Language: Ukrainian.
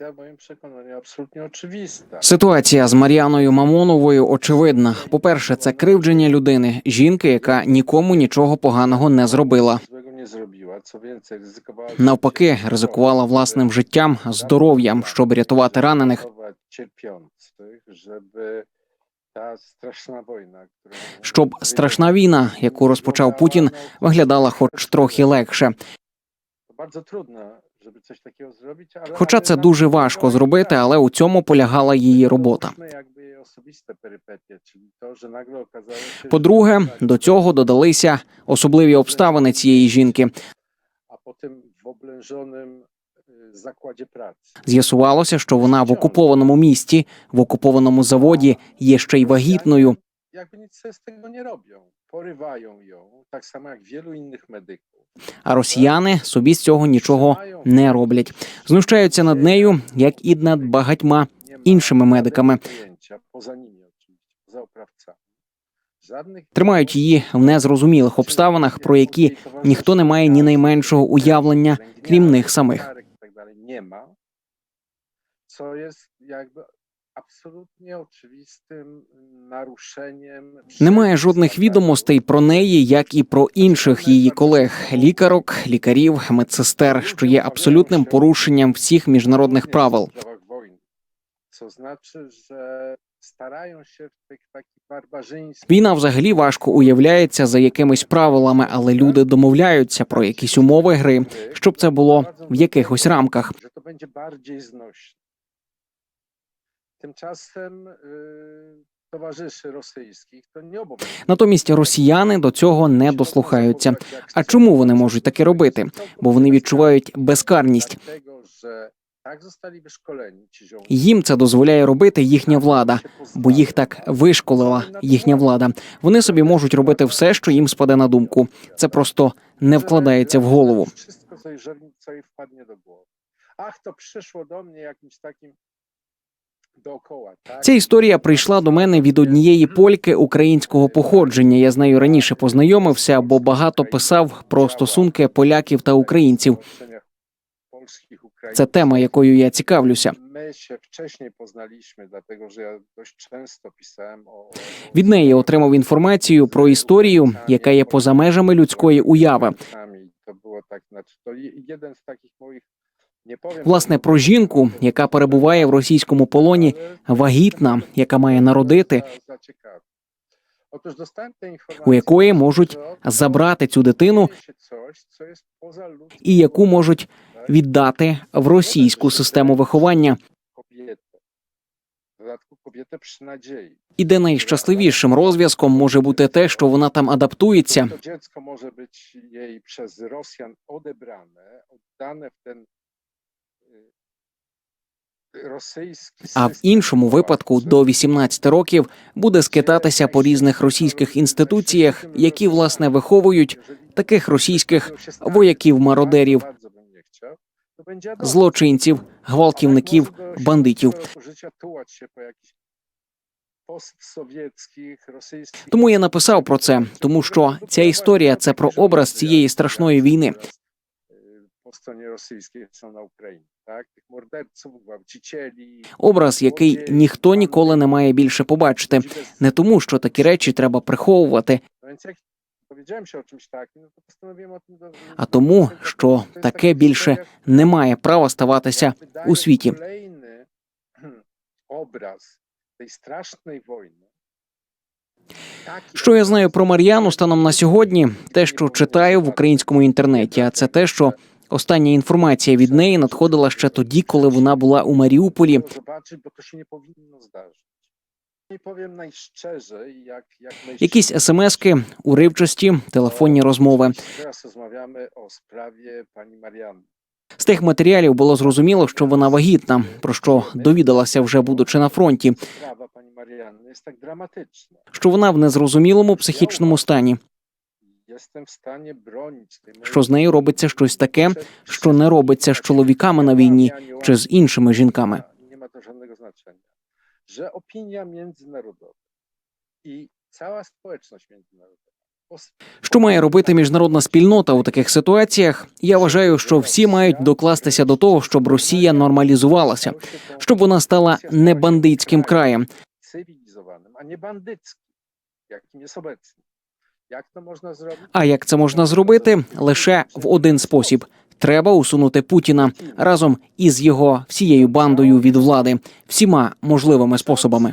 w moim przekonaniu absolutnie oczywista. Ситуація з Мар'яною Мамоновою очевидна. По-перше, це кривдження людини, жінки, яка нікому нічого поганого не зробила. Навпаки, ризикувала власним життям, здоров'ям, щоб рятувати ранених. straszna Щоб страшна війна, яку розпочав Путін, виглядала хоч трохи легше. Bardzo trudno, żeby coś takiego zrobić, ale Хоча це дуже важко зробити, але у цьому полягала її робота. По-друге, до цього додалися особливі обставини цієї жінки. a potem w oblężonym y, zakładzie. З'ясувалося, що вона в окупованому місті, в окупованому заводі є ще й вагітною. Jakby nic z tego nie robią. Porywają ją, tak samo jak wielu innych medyków. А росіяни собі з цього нічого не роблять. Знущаються над нею, як і над багатьма. Іншими медиками. Тримають її в незрозумілих обставинах, про які ніхто не має ні найменшого уявлення, крім них самих. tak dalej absolutnie oczywistym naruszeniem. Немає жодних відомостей про неї, як і про інших її колег, лікарок, лікарів, медсестер, що є абсолютним порушенням всіх міжнародних правил. Znaczy, że starają się w tych takich barbarzyńskich Війна взагалі важко уявляється за якимись правилами, але люди домовляються про якісь умови гри, щоб це було в якихось рамках. że to będzie bardziej znośne. Tymczasem y, towarzyszy rosyjskich to nie. Натомість росіяни до цього не дослухаються. А чому вони можуть таке робити? Бо вони відчувають безкарність. Їм це дозволяє робити їхня влада, бо їх так вишколила їхня влада. Вони собі можуть робити все, що їм спаде на думку. Це просто не вкладається в голову. Wszystko, co jej, żer- co jej wpadnie Ця історія прийшла до мене від однієї польки українського походження. Я з нею раніше познайомився, бо багато писав про стосунки поляків та українців. Це тема, якою я цікавлюся. Від неї отримав інформацію про історію, яка є поза межами людської уяви. Власне, про жінку, яка перебуває в російському полоні, вагітна, яка має народити, у якої можуть забрати цю дитину і яку можуть віддати в російську систему виховання. І де найщасливішим розв'язком може бути те, що вона там адаптується, а в іншому випадку до 18 років буде скитатися по різних російських інституціях, які власне виховують таких російських вояків-мародерів, злочинців, гвалтівників, бандитів. Тому я написав про це, тому що ця історія це про образ цієї страшної війни. Po stronie rosyjskiej są na Ukrainie, tak? Tych morderców, gwałcicieli. Образ, який ніхто ніколи не має більше побачити, не тому, що такі речі треба приховувати, а тому, що таке більше не має права ставатися у світі. Obraz tej strasznej wojny. Що я знаю про Мар'яну станом на сьогодні? Те, що читаю в українському інтернеті, а це те, що остання інформація від неї надходила ще тоді, коли вона була у Маріуполі. Якісь смски, уривчасті, телефонні розмови. Rozmawiamy o sprawie pani Marianny. З тих матеріалів було зрозуміло, що вона вагітна, про що довідалася вже будучи на фронті, що вона в незрозумілому психічному стані, що з нею робиться щось таке, що не робиться з чоловіками на війні чи з іншими жінками. Nie ma to żadnego znaczenia. Że opinia międzynarodowa i cała społeczność Що має робити міжнародна спільнота у таких ситуаціях? Я вважаю, що всі мають докластися до того, щоб Росія нормалізувалася, щоб вона стала не бандитським краєм. цивілізованим, а не бандитським, яким є обecnie. Як це можна зробити? А як це можна зробити? Лише в один спосіб: треба усунути Путіна разом із його всією бандою від влади, всіма можливими способами.